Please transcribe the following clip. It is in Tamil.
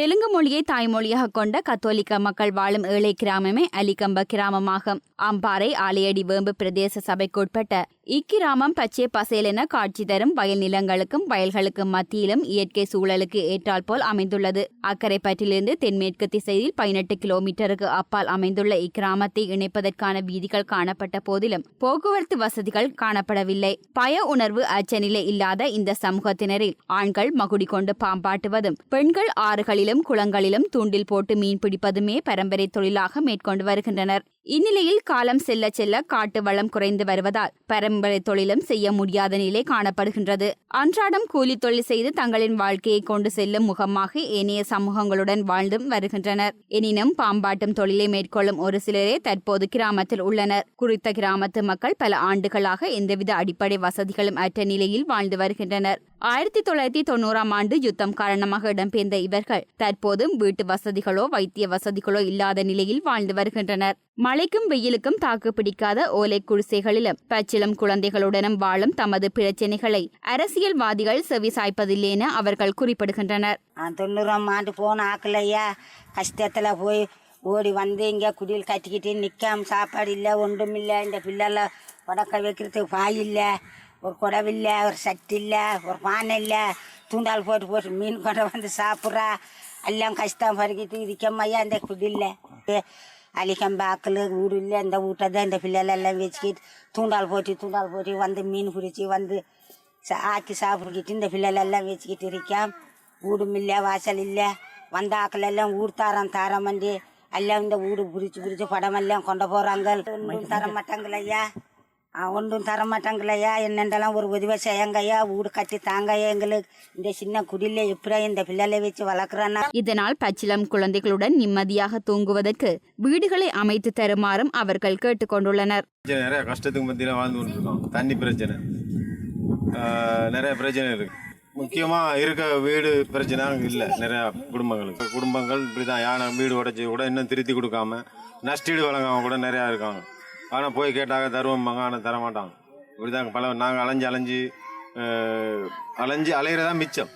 தெலுங்கு மொழியை தாய்மொழியாக கொண்ட கத்தோலிக்க மக்கள் வாழும் ஏழை கிராமமே அலிகம்ப கிராமமாகும். அம்பாறை ஆலையடி வேம்பு பிரதேச சபைக்குட்பட்ட இக்கிராமம் பச்சை பசேலென காட்சி தரும் வயல் நிலங்களுக்கும் வயல்களுக்கும் மத்தியிலும் இயற்கை சூழலுக்கு ஏற்றால் போல் அமைந்துள்ளது. அக்கரைப்பற்றிலிருந்து தென்மேற்கு திசையில் பதினெட்டு கிலோமீட்டருக்கு அப்பால் அமைந்துள்ள இக்கிராமத்தை இணைப்பதற்கான வீதிகள் காணப்பட்ட போதிலும் போக்குவரத்து வசதிகள் காணப்படவில்லை. பய உணர்வு அச்சநிலை இல்லாத இந்த சமூகத்தினரில் ஆண்கள் மகுடி கொண்டு பாம்பாட்டுவதும் பெண்கள் ஆறுகளில் ஏரிகளிலும் குளங்களிலும் தூண்டில் போட்டு மீன் பிடிப்பதுமே பரம்பரை தொழிலாக மேற்கொண்டு வருகின்றனர். இந்நிலையில் காலம் செல்ல செல்ல காட்டு வளம் குறைந்து வருவதால் பரம்பரை தொழிலும் செய்ய முடியாத நிலை காணப்படுகின்றது. அன்றாடம் கூலி தொழில் செய்து தங்களின் வாழ்க்கையை கொண்டு செல்லும் முகமாக ஏனைய சமூகங்களுடன் வாழ்ந்தும் வருகின்றனர். எனினும் பாம்பாட்டும் தொழிலை மேற்கொள்ளும் ஒரு சிலரே தற்போது கிராமத்தில் உள்ளனர். குறித்த கிராமத்து மக்கள் பல ஆண்டுகளாக எந்தவித அடிப்படை வசதிகளும் அற்ற நிலையில் வாழ்ந்து வருகின்றனர். ஆயிரத்தி தொள்ளாயிரத்தி தொண்ணூறாம் ஆண்டு யுத்தம் காரணமாக இடம்பெயர்ந்த இவர்கள் தற்போதும் வீட்டு வசதிகளோ வைத்திய வசதிகளோ இல்லாத நிலையில் வாழ்ந்து வருகின்றனர். மழைக்கும் வெயிலுக்கும் தாக்கு பிடிக்காத ஓலை குடிசைகளிலும் பச்சிளம் குழந்தைகளுடனும் வாழும் தமது பிரச்சனைகளை அரசியல்வாதிகள் செவி சாய்ப்பதில்லை என அவர்கள் குறிப்பிடுகின்றனர். தொண்ணூறாம் ஆண்டு போன ஆக்கலையா கஷ்டத்தில் போய் ஓடி வந்து இங்கே குடியில் கட்டிக்கிட்டு நிற்காம சாப்பாடு இல்லை ஒன்றும் இல்லை இந்த பிள்ளைல உடக்க வைக்கிறதுக்கு பாய் இல்லை ஒரு குடவு ஒரு சட்டு இல்லை ஒரு பானை இல்லை தூண்டால் போட்டு போட்டு மீன் கொண்டு வந்து சாப்பிட்றா. எல்லாம் கஷ்டம் பறிக்கிட்டு இதுக்கம்மையா இந்த குடியில் அலிக்கம்பு ஆக்கள் வீடு இல்லை இந்த வீட்டை தான் இந்த பிள்ளைகளெல்லாம் வச்சுக்கிட்டு தூண்டால் போட்டு தூண்டால் போட்டு வந்து மீன் பிடிச்சி வந்து சா- ஆக்கி சாப்பிட்டுக்கிட்டு இந்த பிள்ளைகளெல்லாம் வச்சுக்கிட்டு இருக்கேன் வீடும் இல்லை வாசல் இல்லை. வந்த ஆக்கள் எல்லாம் ஊர் தாரம் தாரம் வந்து எல்லாம் இந்த வீடு பிடிச்சி பிடிச்சி படமெல்லாம் கொண்டு போகிறாங்க தர மாட்டாங்களையா ஒன்றும் தர மாட்டாங்களையா என்னென்றலாம் ஒரு உதவி செய்யுங்கய்யா? வீடு கட்டி தாங்கய்யா எங்களுக்கு? இந்த சின்ன குடியில் எப்படி இந்த பிள்ளைகளை வச்சு வளர்க்குறேன்னா? இதனால் பச்சிளம் குழந்தைகளுடன் நிம்மதியாக தூங்குவதற்கு வீடுகளை அமைத்து தருமாறும் அவர்கள் கேட்டுக்கொண்டுள்ளனர். நிறைய கஷ்டத்துக்கு மத்தியில் வாழ்ந்து கொண்டிருக்கோம். தண்ணி பிரச்சனை. நிறைய பிரச்சனை இருக்கு. முக்கியமாக இருக்க வீடு பிரச்சனை இல்லை நிறையா குடும்பங்களுக்கு. குடும்பங்கள் இப்படி தான் யானை வீடு உடைச்சி கூட இன்னும் திருத்தி கொடுக்காம நஷ்டீடு வழங்காம கூட நிறையா இருக்காங்க. ஆனால் போய் கேட்டாங்க தருவோம்பாங்க ஆனால் தரமாட்டாங்க இப்படி தான் பல நாங்கள் அலைஞ்சு அலைஞ்சு அலைஞ்சு அலையிறதா மிச்சம்.